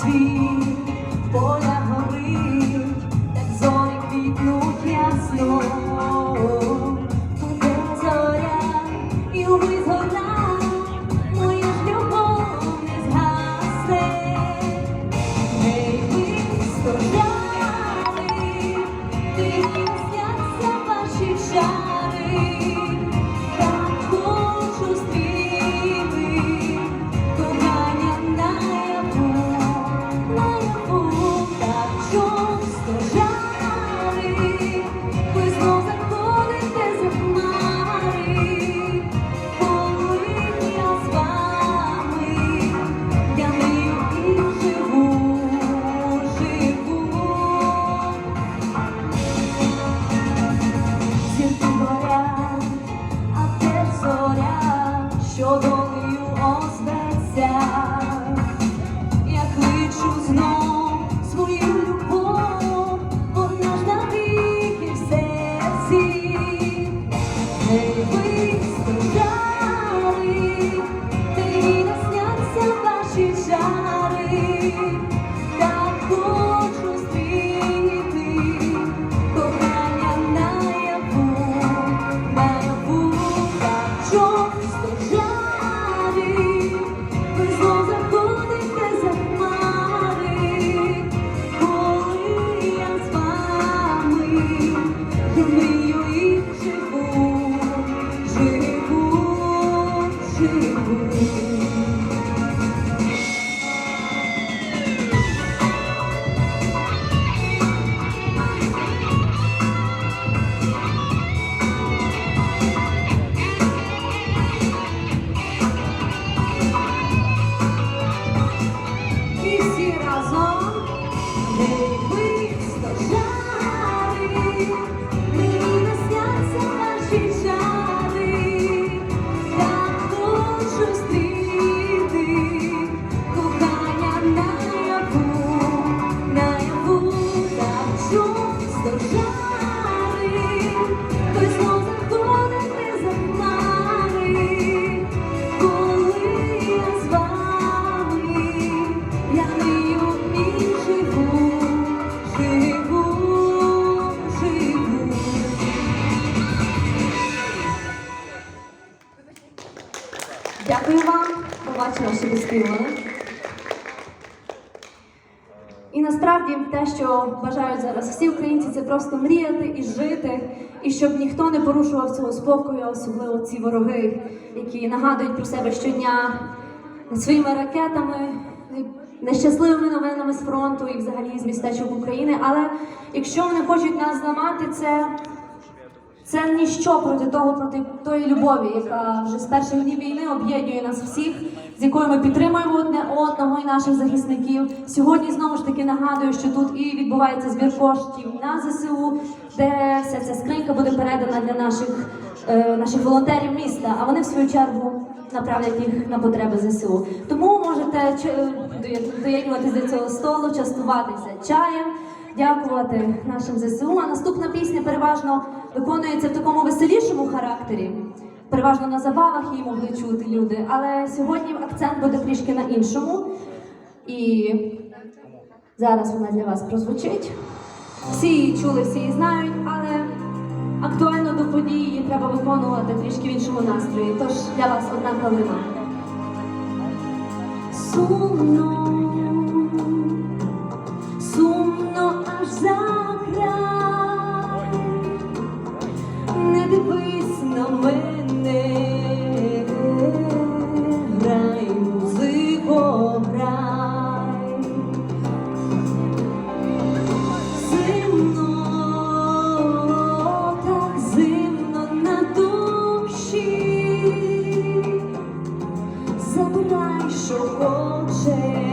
світ, Дякую вам, побачила, що ви співали. І насправді те, що бажають зараз всі українці, це просто мріяти і жити, і щоб ніхто не порушував цього спокою, особливо ці вороги, які нагадують про себе щодня своїми ракетами, нещасливими новинами з фронту і взагалі з містечок України. Але якщо вони хочуть нас зламати, це це ніщо проти того, проти тої любові, яка вже з перших днів війни об'єднує нас всіх, з якою ми підтримуємо одне одного і наших захисників. Сьогодні знову ж таки нагадую, що тут і відбувається збір коштів на ЗСУ, де вся ця скринька буде передана для наших, е, наших волонтерів міста, а вони в свою чергу направлять їх на потреби ЗСУ. Тому можете ч- доє- доєднуватись до цього столу, частуватися чаєм дякувати нашим ЗСУ. А наступна пісня переважно виконується в такому веселішому характері. Переважно на забавах її могли чути люди. Але сьогодні акцент буде трішки на іншому. І зараз вона для вас прозвучить. Всі її чули, всі її знають, але актуально до події її треба виконувати трішки в іншому настрої. Тож для вас одна калина. Сумно 在守护谁？